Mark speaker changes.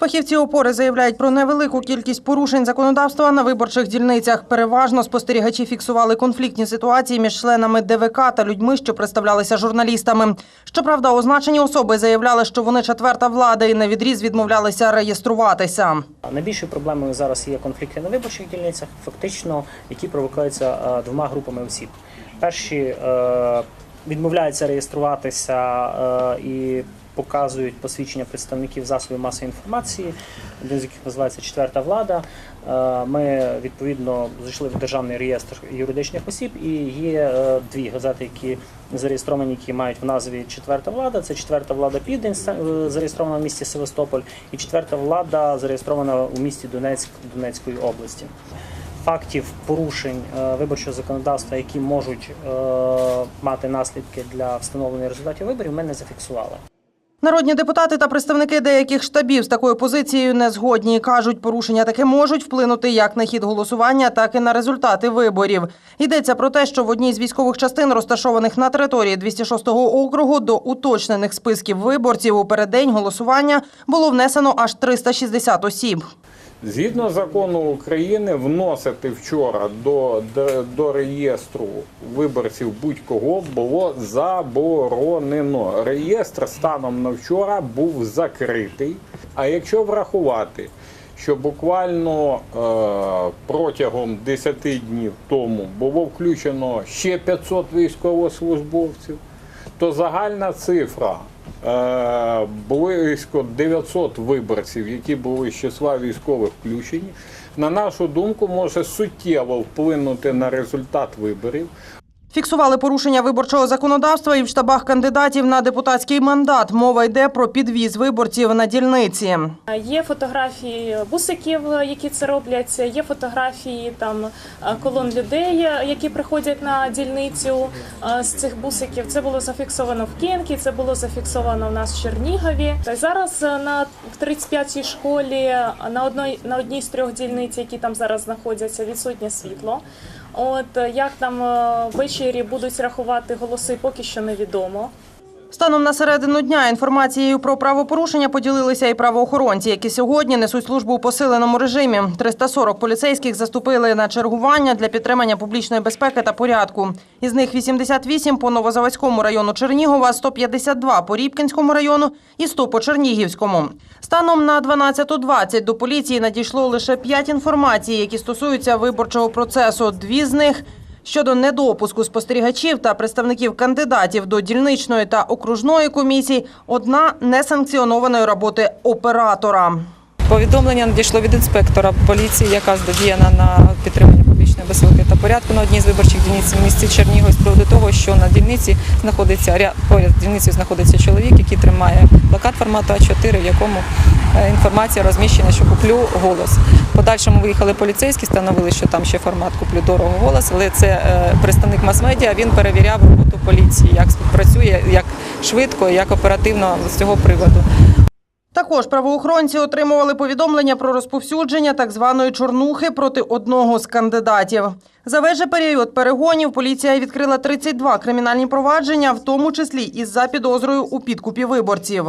Speaker 1: Фахівці опори заявляють про невелику кількість порушень законодавства на виборчих дільницях. Переважно спостерігачі фіксували конфліктні ситуації між членами ДВК та людьми, що представлялися журналістами. Щоправда, означені особи заявляли, що вони четверта влада і на відріз відмовлялися реєструватися.
Speaker 2: Найбільшою проблемою зараз є конфлікти на виборчих дільницях, фактично, які провокуються е, двома групами осіб. Перші е, відмовляються реєструватися е, і показують посвідчення представників засобів масової інформації, один з яких називається Четверта влада. Е, Ми відповідно зайшли в державний реєстр юридичних осіб, і є е, дві газети, які зареєстровані, які мають в назві Четверта влада. Це четверта влада Південь, е, зареєстрована в місті Севастополь, і четверта влада зареєстрована у місті Донецьк Донецької області. Фактів порушень виборчого законодавства, які можуть мати наслідки для встановлення результатів виборів, ми не зафіксували.
Speaker 1: Народні депутати та представники деяких штабів з такою позицією не згодні. кажуть, порушення таки можуть вплинути як на хід голосування, так і на результати виборів. Йдеться про те, що в одній з військових частин, розташованих на території 206-го округу, до уточнених списків виборців у переддень голосування було внесено аж 360 осіб.
Speaker 3: Згідно закону України, вносити вчора до, до, реєстру виборців будь-кого було заборонено. Реєстр станом на вчора був закритий. А якщо врахувати, що буквально е, протягом 10 днів тому було включено ще 500 військовослужбовців, то загальна цифра близько 900 виборців, які були з числа військових включені, на нашу думку, може суттєво вплинути на результат виборів.
Speaker 1: Фіксували порушення виборчого законодавства і в штабах кандидатів на депутатський мандат. Мова йде про підвіз виборців на дільниці.
Speaker 4: Є фотографії бусиків, які це роблять. Є фотографії там е, колон людей, які приходять на дільницю е, з цих бусиків. Це було зафіксовано в Кенкі, це було зафіксовано в нас в Чернігові. Та зараз е, на в 35-й школі на одній на одній з трьох дільниць, які там зараз знаходяться, відсутнє світло. От як там е, ввечері будуть рахувати голоси, поки що невідомо.
Speaker 1: Станом на середину дня інформацією про правопорушення поділилися і правоохоронці, які сьогодні несуть службу у посиленому режимі. 340 поліцейських заступили на чергування для підтримання публічної безпеки та порядку. Із них 88 по Новозаводському району Чернігова, 152 по Рібкінському району і 100 по Чернігівському. Станом на 12.20 до поліції надійшло лише 5 інформацій, які стосуються виборчого процесу. Дві з них Щодо недопуску спостерігачів та представників кандидатів до дільничної та окружної комісій, одна несанкціонованої роботи оператора.
Speaker 5: Повідомлення надійшло від інспектора поліції, яка здодіяна на підтриманні публічної безпеки та порядку на одній з виборчих дільниць в місті Чернігов з того, що на дільниці знаходиться ря- поряд з знаходиться чоловік, який тримає плакат формату А4, в якому е, інформація розміщена, що куплю голос. Подальшому виїхали поліцейські, встановили, що там ще формат куплю дорого голос, але це е, представник мас-медіа. Він перевіряв роботу поліції, як співпрацює, як швидко, як оперативно з цього приводу.
Speaker 1: Також правоохоронці отримували повідомлення про розповсюдження так званої чорнухи проти одного з кандидатів. За весь період перегонів поліція відкрила 32 кримінальні провадження, в тому числі із за підозрою у підкупі виборців.